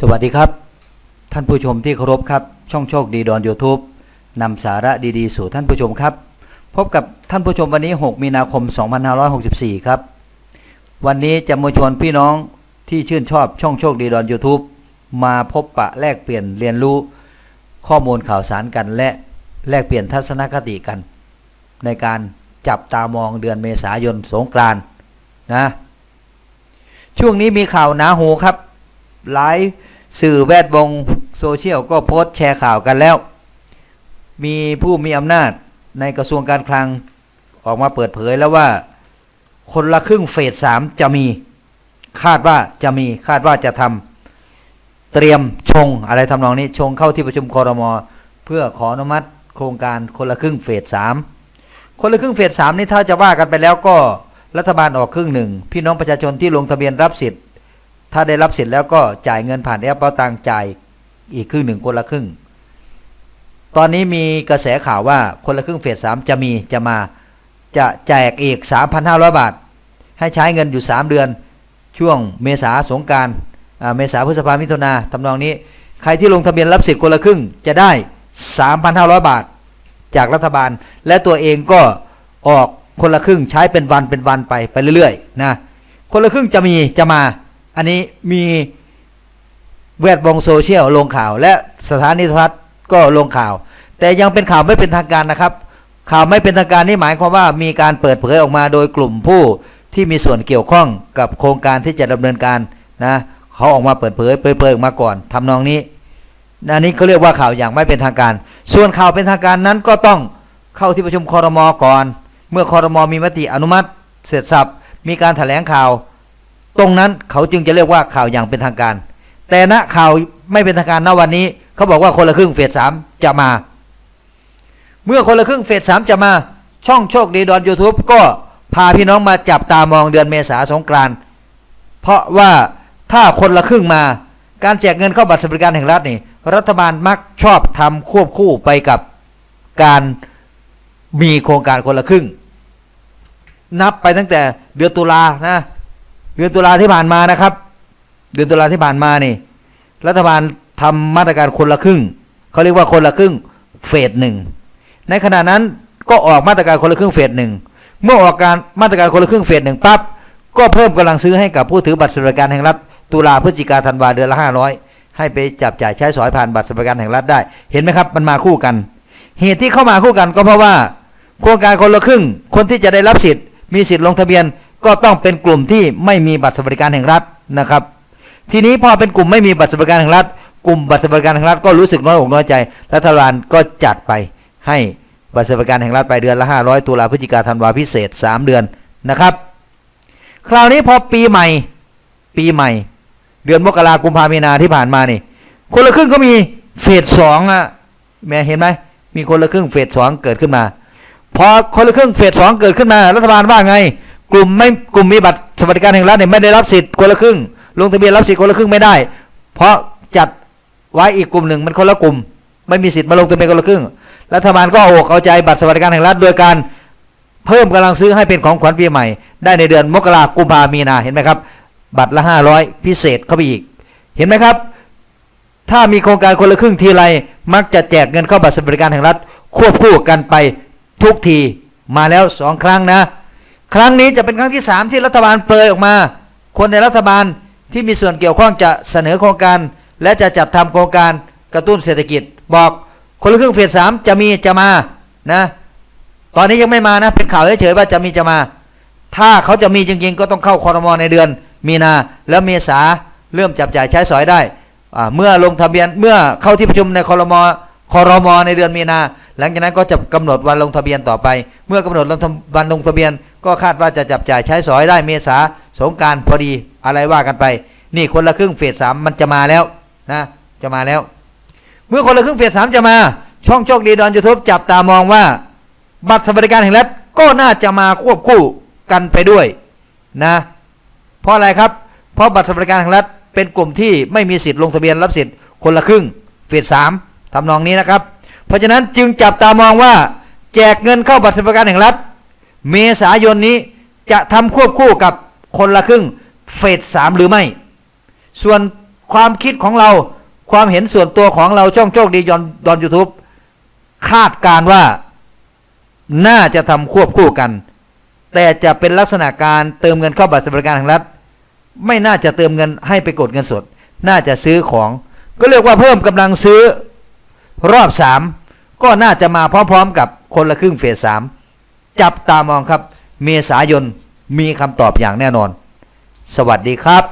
สวัสดีครับ ท่านผู้ชมที่เคารพครับ ช่องโชคดีดอน YouTube นำสาระดีๆ สู่ท่านผู้ชมครับ พบกับท่านผู้ชมวันนี้ 6 มีนาคม 2564 ครับ วันนี้จะมาชวนพี่น้องที่ชื่นชอบช่องโชคดีดอน YouTube มาพบปะแลกเปลี่ยนเรียนรู้ข้อมูลข่าวสารกันและแลกเปลี่ยนทัศนคติกัน ในการจับตามองเดือนเมษายนสงกรานนะช่วงนี้มีข่าวหนาหูครับ หลายสื่อแวดวงโซเชียลก็โพสต์แชร์ข่าวกันแล้ว มีผู้มีอำนาจในกระทรวงการคลังออกมาเปิดเผยแล้วว่า คนละครึ่งเฟสสามจะมี คาดว่าจะมีคาดว่าจะทำเตรียมชงอะไรทำนองนี้ชงเข้าที่ประชุมคอรมอเพื่อขออนุมัติ โครงการคนละครึ่งเฟสสามคนละครึ่งเฟสสามนี่ถ้าจะว่ากันไปแล้วก็รัฐบาลออกครึ่งหนึ่งพี่น้องประชาชนที่ลงทะเบียนรับสิทธิ์ ถ้าได้รับสิทธิ์แล้วก็จ่ายเงินผ่านแอปเป๋าตังจ่ายอีกครึ่งหนึ่งคนละครึ่ง ตอนนี้มีกระแสข่าวว่าคนละครึ่งเฟสสามจะมีจะมาจะแจกอีก 3,500 บาท ให้ใช้เงินอยู่ 3 เดือน ช่วงเมษาสงการเมษาพฤษภามิถุนาทำนองนี้ ใครที่ลงทะเบียนรับสิทธิ์คนละครึ่งจะได้ 3,500 บาท จากรัฐบาล และตัวเองก็ออกคนละครึ่งใช้เป็นวันเป็นวันไปไปเรื่อยๆนะคนละครึ่งจะมีจะมา อันนี้มีแวดวงโซเชียลลงข่าว และสถานีโทรทัศน์ก็ลงข่าว แต่ยังเป็นข่าวไม่เป็นทางการนะครับ ข่าวไม่เป็นทางการนี่หมายความว่ามีการเปิดเผยออกมาโดยกลุ่มผู้ที่มีส่วนเกี่ยวข้องกับโครงการที่จะดำเนินการนะเขาออกมาเปิดเผยเปิดเผยออกมาก่อนทำนองนี้อันนี้เขาเรียกว่าข่าวอย่างไม่เป็นทางการ ส่วนข่าวเป็นทางการนั้นก็ต้องเข้าที่ประชุมคอรมอก่อน เมื่อคอรมอมีมติอนุมัติ เสร็จสับมีการถแถลงข่าว ตรงนั้นเขาจึงจะเรียกว่าข่าวอย่างเป็นทางการ แต่ณข่าวไม่เป็นทางการณวันนี้เขาบอกว่าคนละครึ่งเฟสสามจะมา เมื่อคนละครึ่งเฟสสามจะมา ช่องโชคดีดอน YouTube ก็พาพี่น้องมาจับตามองเดือนเมษาสงกรานเพราะว่าถ้าคนละครึ่งมา การแจกเงินเข้าบัตรสวัสดิการแห่งรัฐนี่ รัฐบาลมักชอบทำควบคู่ไปกับการมีโครงการคนละครึ่ง นับไปตั้งแต่เดือนตุลานะ เดือนตุลาที่ผ่านมานะครับ เดือนตุลาที่ผ่านมานี่ รัฐบาลทำมาตรการคนละครึ่งเขาเรียกว่าคนละครึ่งเฟสหนึ่งในขณะนั้นก็ออกมาตรการคนละครึ่งเฟสหนึ่งเมื่อออกการมาตรการคนละครึ่งเฟสหนึ่งปั๊บก็เพิ่มกำลังซื้อให้กับผู้ถือบัตรสวัสดิการแห่งรัฐ ตุลาพฤศจิกาธันวาเดือนละห้าร้อยให้ไปจับจ่ายใช้สอยผ่านบัตรสวัสดิการแห่งรัฐได้ เห็นไหมครับ มันมาคู่กัน เหตุที่เข้ามาคู่กันก็เพราะว่าโครงการคนละครึ่ง คนที่จะได้รับสิทธิ์มีสิทธิ์ลงทะเบียน ก็ต้องเป็นกลุ่มที่ไม่มีบัตรสวัสดิการแห่งรัฐนะครับ ทีนี้พอเป็นกลุ่มไม่มีบัตรสวัสดิการแห่งรัฐ กลุ่มบัตรสวัสดิการแห่งรัฐก็รู้สึกน้อยอกน้อยใจ รัฐบาลก็จัดไปให้บัตรสวัสดิการแห่งรัฐไปเดือนละ500ตุลาพฤศจิกาธันวาพิเศษ 3 เดือนนะครับ คราวนี้พอปีใหม่ ปีใหม่ เดือนมกราคมกุมภาพันธ์มีนาที่ผ่านมานี่ คนละครึ่งก็มีเฟสสองอะแม่เห็นไหมมีคนละครึ่งเฟสสองเกิดขึ้นมา พอคนละครึ่งเฟสสองเกิดขึ้นมา รัฐบาลว่าไง กลุ่มไม่กลุ่มมีบัตรสวัสดิการแห่งรัฐเนี่ยไม่ได้รับสิทธิ์คนละครึ่ง ลงทะเบียนรับสิทธิ์คนละครึ่งไม่ได้ เพราะจัดไว้อีกกลุ่มหนึ่งมันคนละกลุ่ม ไม่มีสิทธิ์มาลงทะเบียนคนละครึ่ง รัฐบาลก็เอาอกเอาใจบัตรสวัสดิการแห่งรัฐโดยการเพิ่มกำลังซื้อให้เป็นของขวัญปีใหม่ ได้ในเดือนมกราคมกุมภาพันธ์มีนาเห็นไหมครับ บัตรละห้าร้อยพิเศษเข้าไปอีก เห็นไหมครับ ถ้ามีโครงการคนละครึ่งทีไรมักจะแจกเงินเข้าบัตรสวัสดิการแห่งรัฐ ควบคู่กันไปทุกทีมาแล้วสองครั้งนะ ครั้งนี้จะเป็นครั้งที่สามที่รัฐบาลเปรยออกมา คนในรัฐบาลที่มีส่วนเกี่ยวข้องจะเสนอโครงการ และจะจัดทำโครงการกระตุ้นเศรษฐกิจ บอกคนละครึ่งเฟสสามจะมีจะมานะ ตอนนี้ยังไม่มานะเป็นข่าวเฉยๆว่าจะมีจะมา ถ้าเขาจะมีจริงๆ ก็ต้องเข้าคอรมอในเดือน มีนาแล้วเมษาเริ่มจับจ่ายใช้สอยได้ เมื่อลงทะเบียนเมื่อเข้าที่ประชุมในคอรมอคอรมอในเดือนมีนา หลังจากนั้นก็จะกำหนดวันลงทะเบียนต่อไป เมื่อกำหนดวันลงทะเบียน ก็คาดว่าจะจับจ่ายใช้สอยได้เมษาสงการพอดีอะไรว่ากันไป นี่คนละครึ่งเฟสสามมันจะมาแล้วนะจะมาแล้ว เมื่อคนละครึ่งเฟสสามจะมา ช่องโชคดีดอนยูทูบจับตามองว่า บัตรสวัสดิการแห่งรัฐก็น่าจะมาควบคู่กันไปด้วยนะเพราะอะไรครับ เพราะบัตรสวัสดิการแห่งรัฐเป็นกลุ่มที่ไม่มีสิทธิ์ลงทะเบียนรับสิทธิ์คนละครึ่งเฟสสามทำนองนี้นะครับ ราะฉะนั้นจึงจับตามองว่า แจกเงินเข้าบัตรสวัสดิการแห่งรัฐ เมษายนนี้จะทำควบคู่กับคนละครึ่งเฟสสามหรือไม่ ส่วนความคิดของเราความเห็นส่วนตัวของเราช่องโชคดียอนดอนยูทูบคาดการณ์ว่าน่าจะทำควบคู่กัน แต่จะเป็นลักษณะการเติมเงินเข้าบัตรสวัสดิการแห่งรัฐ ไม่น่าจะเติมเงินให้ไปกดเงินสด น่าจะซื้อของ ก็เรียกว่าเพิ่มกำลังซื้อรอบสาม ก็น่าจะมาพร้อมๆกับคนละครึ่งเฟสสามจับตามองครับ เมษายนมีคำตอบอย่างแน่นอน สวัสดีครับ